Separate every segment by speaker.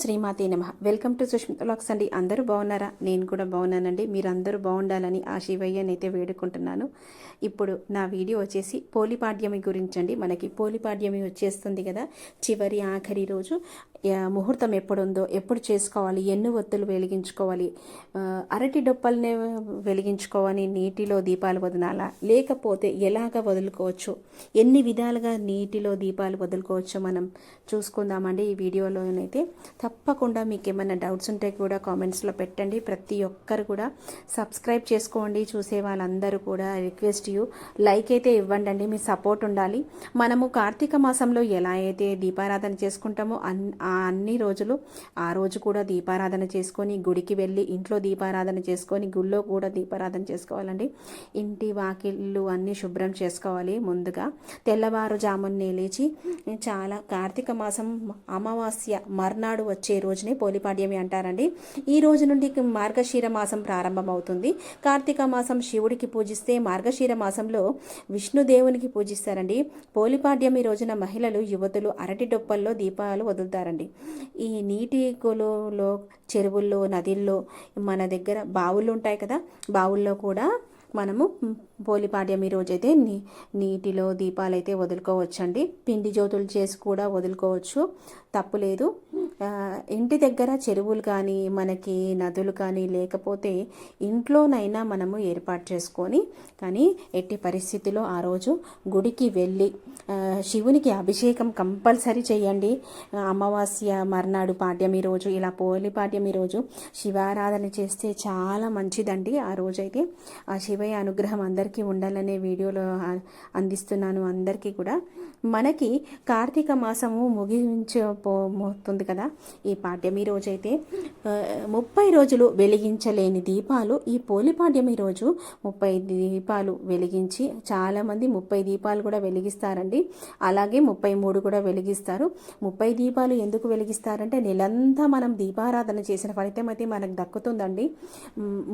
Speaker 1: శ్రీమాతే నమ. Welcome to Sushmita lakhs అండి. అందరూ బాగున్నారా? నేను కూడా బాగున్నానండి. మీరు అందరూ బాగుండాలని ఆ శివయ్యనైతే వేడుకుంటున్నాను. ఇప్పుడు నా వీడియో వచ్చేసి పోలిపాడ్యమి గురించి అండి మనకి పోలిపాడ్యమి వచ్చేస్తుంది కదా చివరి ఆఖరి రోజు. ముహూర్తం ఎప్పుడుందో ఎప్పుడు చేసుకోవాలి ఎన్ని ఒత్తులు వెలిగించుకోవాలి అరటి డొప్పల్నే వెలిగించుకోవాలి నీటిలో దీపాలు వదనాలా? లేకపోతే ఎలాగ వదులుకోవచ్చు? ఎన్ని విధాలుగా నీటిలో దీపాలు వదులుకోవచ్చు మనం చూసుకుందామండి ఈ వీడియోలోనైతే. తప్పకుండా మీకు ఏమైనా డౌట్స్ ఉంటే కూడా కామెంట్స్లో పెట్టండి. ప్రతి ఒక్కరు కూడా సబ్స్క్రైబ్ చేసుకోండి. చూసే వాళ్ళందరూ కూడా రిక్వెస్ట్ యూ. లైక్ అయితే ఇవ్వండి అండి మీ సపోర్ట్ ఉండాలి. మనము కార్తీక మాసంలో ఎలా అయితే దీపారాధన చేసుకుంటామో అన్ ఆ ఆ అన్ని రోజులు ఆ రోజు కూడా దీపారాధన చేసుకొని గుడికి వెళ్ళి ఇంట్లో దీపారాధన చేసుకొని గుళ్ళో కూడా దీపారాధన చేసుకోవాలండి. ఇంటి వాకిళ్ళు అన్నీ శుభ్రం చేసుకోవాలి ముందుగా. తెల్లవారుజామునే లేచి చాలా కార్తీక మాసం అమావాస్య మర్నాడు వచ్చే రోజునే పోలిపాడ్యమి అంటారండి. ఈ రోజు నుండి మార్గశీర మాసం ప్రారంభమవుతుంది. కార్తీక మాసం శివుడికి పూజిస్తే మార్గశీర మాసంలో విష్ణుదేవునికి పూజిస్తారండి. పోలిపాడ్యమి రోజున మహిళలు యువతులు అరటి డొప్పల్లో దీపాలు వదులుతారండి. ఈ నీటి కొలువులో చెరువుల్లో నదిల్లో మన దగ్గర బావులు ఉంటాయి కదా. బావుల్లో కూడా మనము పోలిపాడ్యమి ఈరోజైతే నీ నీటిలో దీపాలు అయితే వదులుకోవచ్చండి. పిండి జ్యోతులు చేసి కూడా వదులుకోవచ్చు. తప్పులేదు లేదు. ఇంటి దగ్గర చెరువులు కానీ మనకి నదులు కానీ లేకపోతే ఇంట్లోనైనా మనము ఏర్పాటు చేసుకొని కానీ ఎట్టి పరిస్థితిలో ఆ రోజు గుడికి వెళ్ళి శివునికి అభిషేకం కంపల్సరీ చేయండి. అమావాస్య మర్నాడు పాడ్యమి రోజు ఇలా పోలి పాడ్యం రోజు శివారాధన చేస్తే చాలా మంచిదండి. ఆ రోజైతే ఆ శివ శివయ్య అనుగ్రహం అందరికీ ఉండాలనే వీడియోలో అందిస్తున్నాను అందరికీ కూడా. మనకి కార్తీక మాసము ముగించబోతుంది కదా ఈ పాడ్యమి రోజైతే అయితే ముప్పై రోజులు వెలిగించలేని దీపాలు ఈ పోలిపాడ్యమి రోజు ముప్పై దీపాలు వెలిగించి చాలామంది ముప్పై దీపాలు కూడా వెలిగిస్తారండి. అలాగే ముప్పై మూడు కూడా వెలిగిస్తారు. ముప్పై దీపాలు ఎందుకు వెలిగిస్తారంటే నెలంతా మనం దీపారాధన చేసిన ఫలితం అయితే మనకు దక్కుతుందండి.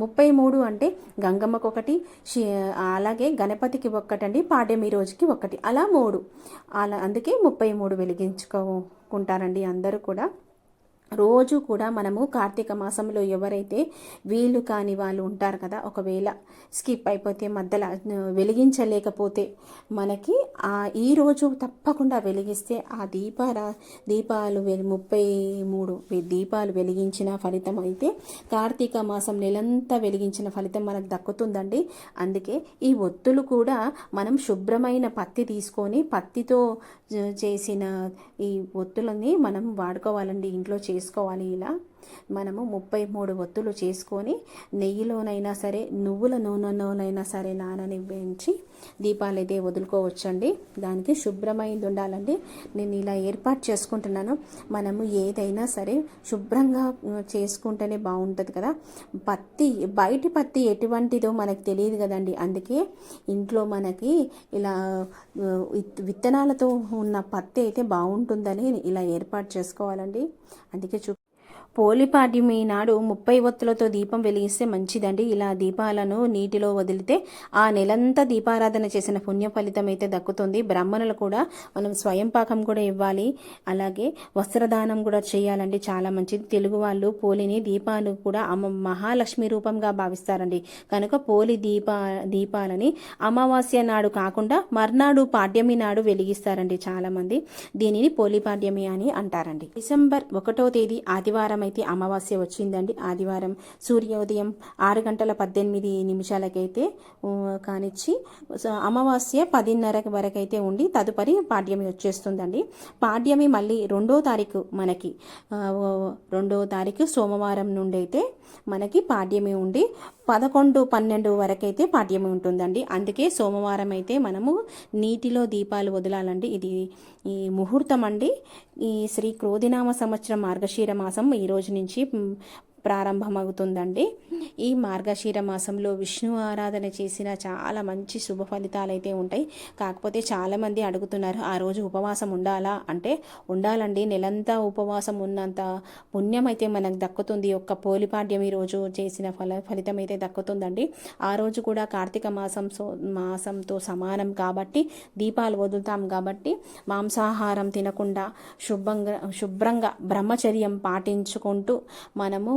Speaker 1: ముప్పై మూడు అంటే గంగమ్మకు ఒకటి అలాగే గణపతికి ఒక్కటండి పాడ్యమి రోజుకి ఒకటి అలా మూడు. అలా అందుకే ముప్పై మూడు వెలిగించుకోకుంటారండి అందరూ కూడా. రోజు కూడా మనము కార్తీక మాసంలో ఎవరైతే వీలు కాని వాళ్ళు ఉంటారు కదా ఒకవేళ స్కిప్ అయిపోతే మధ్యలో వెలిగించలేకపోతే మనకి ఆ ఈ రోజు తప్పకుండా వెలిగిస్తే ఆ దీపారా దీపాలు వె- ముప్పై మూడు దీపాలు వెలిగించిన ఫలితం అయితే కార్తీక మాసం నెలంతా వెలిగించిన ఫలితం మనకు దక్కుతుందండి. అందుకే ఈ ఒత్తులు కూడా మనం శుభ్రమైన పత్తి తీసుకొని పత్తితో చేసిన ఈ ఒత్తులని మనం వాడుకోవాలండి ఇంట్లో చేసుకోవాలి ఇలా. మనము ముప్పై మూడు ఒత్తులు చేసుకొని నెయ్యిలోనైనా సరే నువ్వుల నూనెలోనైనా సరే నానని వేయించి దీపాలు అయితే వదులుకోవచ్చండి. దానికి శుభ్రమైంది ఉండాలండి. నేను ఇలా ఏర్పాటు చేసుకుంటున్నాను. మనము ఏదైనా సరే శుభ్రంగా చేసుకుంటేనే బాగుంటుంది కదా. పత్తి బయటి పత్తి ఎటువంటిదో మనకు తెలియదు కదండి. అందుకే ఇంట్లో మనకి ఇలా విత్- విత్తనాలతో ఉన్న పత్తి అయితే బాగుంటుందని ఇలా ఏర్పాటు చేసుకోవాలండి. అందుకే చూ పోలిపాడ్యమి నాడు ముప్పై ఒత్తులతో దీపం వెలిగిస్తే మంచిదండి. ఇలా దీపాలను నీటిలో వదిలితే ఆ నెలంతా దీపారాధన చేసిన పుణ్య ఫలితం అయితే దక్కుతుంది. బ్రాహ్మణులు కూడా మనం స్వయం పాకం కూడా ఇవ్వాలి. అలాగే వస్త్రదానం కూడా చేయాలండి. చాలా మంచిది. తెలుగు వాళ్ళు పోలిని దీపాలు కూడా అమ్మ మహాలక్ష్మి రూపంగా భావిస్తారండి. కనుక పోలి దీప దీపాలని అమావాస్య నాడు కాకుండా మర్నాడు పాడ్యమి నాడు వెలిగిస్తారండి చాలామంది. దీనిని పోలిపాడ్యమి అని అంటారండి. డిసెంబర్ ఒకటో తేదీ ఆదివారం అయితే అమావాస్య వచ్చిందండి. ఆదివారం సూర్యోదయం ఆరు గంటల పద్దెనిమిది నిమిషాలకైతే కానిచ్చి సో అమావాస్య పదిన్నర వరకు అయితే ఉండి తదుపరి పాడ్యమి వచ్చేస్తుందండి. పాడ్యమి మళ్ళీ రెండో తారీఖు మనకి రెండో తారీఖు సోమవారం నుండి అయితే మనకి పాడ్యమి ఉండి పదకొండు పన్నెండు వరకైతే అయితే పాడ్యమి ఉంటుందండి. అందుకే సోమవారం అయితే మనము నీటిలో దీపాలు వదలాలండి. ఇది ఈ ముహూర్తం అండి. ఈ శ్రీ క్రోధినామ సంవత్సరం మార్గశీర మాసం ఈ రోజు నుంచి ప్రారంభమవుతుందండి. ఈ మార్గశీర మాసంలో విష్ణు ఆరాధన చేసిన చాలా మంచి శుభ ఫలితాలు అయితే ఉంటాయి. కాకపోతే చాలామంది అడుగుతున్నారు ఆ రోజు ఉపవాసం ఉండాలా? అంటే ఉండాలండి. నెలంతా ఉపవాసం ఉన్నంత పుణ్యం అయితే మనకు దక్కుతుంది. ఒక్క పోలిపాడ్యం ఈ రోజు చేసిన ఫల ఫలితం అయితే దక్కుతుందండి. ఆ రోజు కూడా కార్తీక మాసం సో మాసంతో సమానం కాబట్టి దీపాలు వదులుతాం కాబట్టి మాంసాహారం తినకుండా శుభ్రంగా శుభ్రంగా బ్రహ్మచర్యం పాటించుకుంటూ మనము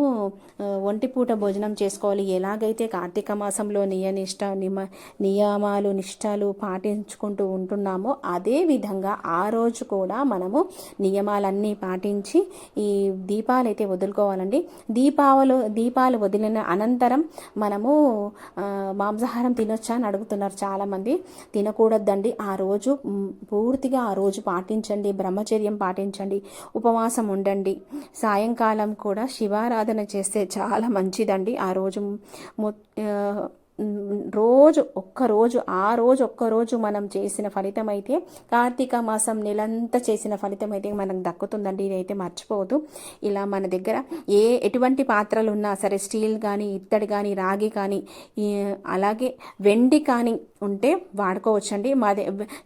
Speaker 1: ఒంటిపూట భోజనం చేసుకోవాలి. ఎలాగైతే కార్తీక మాసంలో నియనిష్ట నిమ నియమాలు నిష్టాలు పాటించుకుంటూ ఉంటున్నామో అదే విధంగా ఆ రోజు కూడా మనము నియమాలన్నీ పాటించి ఈ దీపాలు అయితే వదులుకోవాలండి. దీపావళి దీపాలు వదిలిన అనంతరం మనము మాంసాహారం తినొచ్చా అని అడుగుతున్నారు చాలామంది. తినకూడదండి ఆ రోజు పూర్తిగా ఆ రోజు పాటించండి. బ్రహ్మచర్యం పాటించండి. ఉపవాసం ఉండండి. సాయంకాలం కూడా శివారాధన చేస్తే చాలా మంచిదండి. ఆ రోజు మొ- రోజు ఒక్క రోజు ఆ రోజు ఒక్క రోజు మనం చేసిన ఫలితం అయితే కార్తీక మాసం నెలంతా చేసిన ఫలితం అయితే మనకు దక్కుతుందండి. ఇదైతే మర్చిపోవద్దు. ఇలా మన దగ్గర ఏ ఎటువంటి పాత్రలు ఉన్నా సరే స్టీల్ కానీ ఇత్తడి కానీ రాగి కానీ అలాగే వెండి కానీ ఉంటే వాడుకోవచ్చండి. మాది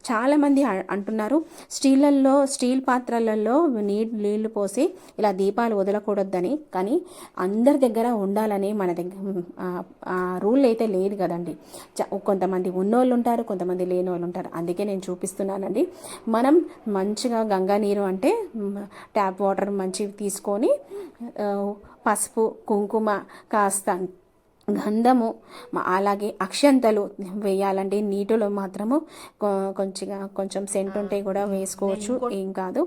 Speaker 1: చాలామంది అంటున్నారు స్టీళ్ళల్లో స్టీల్ పాత్రలలో నీళ్ళు నీళ్ళు పోసి ఇలా దీపాలు వదలకూడదని కానీ అందరి దగ్గర ఉండాలని మన దగ్గర ఆ రూల్ అయితే లేదు. కదండి. చ- కొంతమంది ఉన్నోళ్ళు ఉంటారు కొంతమంది లేని వాళ్ళు ఉంటారు. అందుకే నేను చూపిస్తున్నానండి. మనం మంచిగా గంగా నీరు అంటే ట్యాప్ వాటర్ మంచివి తీసుకొని పసుపు కుంకుమ కాస్త గంధము అలాగే అక్షంతలు వేయాలండి. నీటిలో మాత్రము కొంచెంగా కొంచెం సెంట్ ఉంటే కూడా వేసుకోవచ్చు. ఏం కాదు.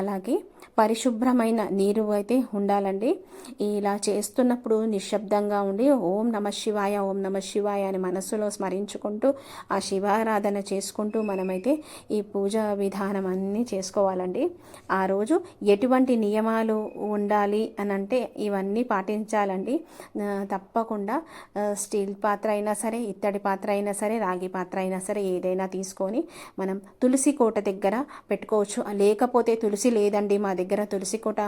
Speaker 1: అలాగే పరిశుభ్రమైన నీరు అయితే ఉండాలండి. ఇలా చేస్తున్నప్పుడు నిశ్శబ్దంగా ఉండి ఓం నమ శివాయ ఓం నమ శివాయ అని మనస్సులో స్మరించుకుంటూ ఆ శివారాధన చేసుకుంటూ మనమైతే ఈ పూజ విధానం అన్నీ చేసుకోవాలండి. ఆ రోజు ఎటువంటి నియమాలు ఉండాలి అని అంటే ఇవన్నీ పాటించాలండి. తప్పకుండా స్టీల్ పాత్ర అయినా సరే ఇత్తడి పాత్ర అయినా సరే రాగి పాత్ర అయినా సరే ఏదైనా తీసుకొని మనం తులసి కోట దగ్గర పెట్టుకోవచ్చు. లేకపోతే తులసి లేదండి మా దగ్గర. తులసి కోట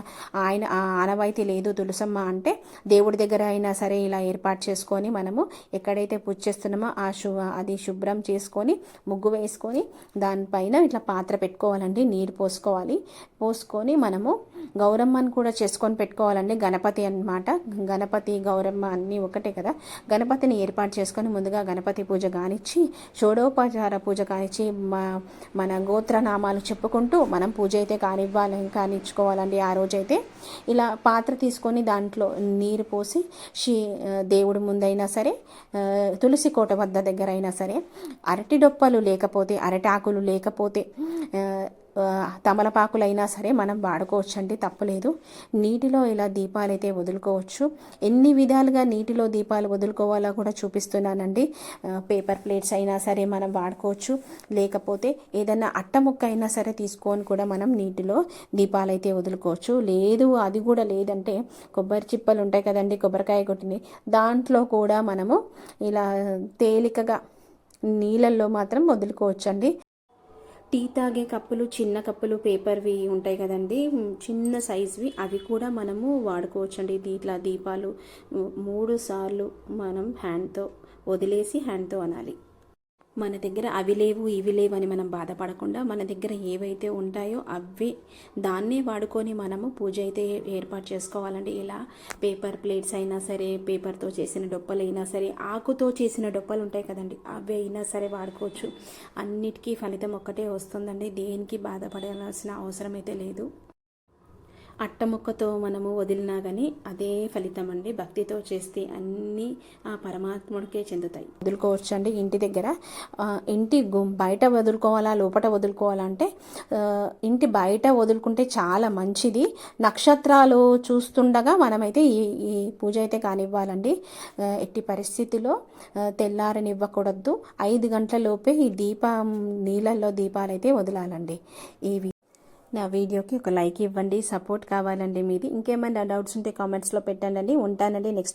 Speaker 1: ఆయన ఆ ఆనవాయితీ లేదు తులసమ్మ అంటే దేవుడి దగ్గర అయినా సరే ఇలా ఏర్పాటు చేసుకొని మనము ఎక్కడైతే పూజ చేస్తున్నామో ఆ శు అది శుభ్రం చేసుకొని ముగ్గు వేసుకొని దానిపైన ఇట్లా పాత్ర పెట్టుకోవాలండి. నీరు పోసుకోవాలి. పోసుకొని మనము గౌరమ్మని కూడా చేసుకొని పెట్టుకోవాలండి. గణపతి అన్నమాట. గణపతి గౌరమ్మ అన్నీ ఒకటే కదా. గణపతిని ఏర్పాటు చేసుకొని ముందుగా గణపతి పూజ కానిచ్చి షోడోపచార పూజ కానిచ్చి మా మన గోత్రనామాలు చెప్పుకుంటూ మనం పూజ అయితే కానివ్వాలి కానిచ్చుకోవాలండి ఆ రోజైతే. ఇలా పాత్ర తీసుకొని దాంట్లో నీరు పోసి షీ దేవుడి ముందైనా సరే తులసి కోట వద్ద దగ్గర అయినా సరే అరటి డొప్పలు లేకపోతే అరటాకులు లేకపోతే తమలపాకులైనా సరే మనం వాడుకోవచ్చండి తప్పలేదు. నీటిలో ఇలా దీపాలు అయితే వదులుకోవచ్చు. ఎన్ని విధాలుగా నీటిలో దీపాలు వదులుకోవాలో కూడా చూపిస్తున్నానండి. పేపర్ ప్లేట్స్ అయినా సరే మనం వాడుకోవచ్చు. లేకపోతే ఏదైనా అట్ట ముక్క అయినా సరే తీసుకొని కూడా మనం నీటిలో దీపాలు అయితే వదులుకోవచ్చు. లేదు అది కూడా లేదంటే కొబ్బరి చిప్పలు ఉంటాయి కదండి కొబ్బరికాయ కొట్టింది దాంట్లో కూడా మనము ఇలా తేలికగా నీళ్ళల్లో మాత్రం వదులుకోవచ్చండి. టీ తాగే కప్పులు చిన్న కప్పులు పేపర్వి ఉంటాయి కదండి. చిన్న సైజ్వి. అవి కూడా మనము వాడుకోవచ్చండి. దీంట్లో దీపాలు మూడు సార్లు మనం హ్యాండ్తో వదిలేసి హ్యాండ్తో అనాలి. మన దగ్గర అవి లేవు ఇవి లేవు అని మనం బాధపడకుండా మన దగ్గర ఏవైతే ఉంటాయో అవి దాన్నే వాడుకొని మనము పూజ అయితే ఏర్పాటు చేసుకోవాలండి. ఇలా పేపర్ ప్లేట్స్ అయినా సరే పేపర్తో చేసిన డొప్పలు అయినా సరే ఆకుతో చేసిన డొప్పలు ఉంటాయి కదండి. అవి అయినా సరే వాడుకోవచ్చు. అన్నిటికీ ఫలితం ఒక్కటే వస్తుందండి. దేనికి బాధపడాల్సిన అవసరం అయితే లేదు. అట్టముక్కతో మనము వదిలినా కానీ అదే ఫలితం అండి భక్తితో చేస్తే అన్నీ ఆ పరమాత్ముడికే చెందుతాయి. వదులుకోవచ్చు అండి ఇంటి దగ్గర. ఇంటి బయట వదులుకోవాలా లోపల వదులుకోవాలా అంటే ఇంటి బయట వదులుకుంటే చాలా మంచిది. నక్షత్రాలు చూస్తుండగా మనమైతే ఈ ఈ పూజ అయితే కానివ్వాలండి. ఎట్టి పరిస్థితిలో తెల్లారనివ్వకూడదు. ఐదు గంటల లోపే ఈ దీపం నీళ్ళల్లో దీపాలైతే వదలాలండి. ఇవి నా వీడియోకి ఒక లైక్ ఇవ్వండి సపోర్ట్ కావాలండి మీది. ఇంకేమైనా డౌట్స్ ఉంటే కామెంట్స్లో పెట్టండి ఉంటానండి. నెక్స్ట్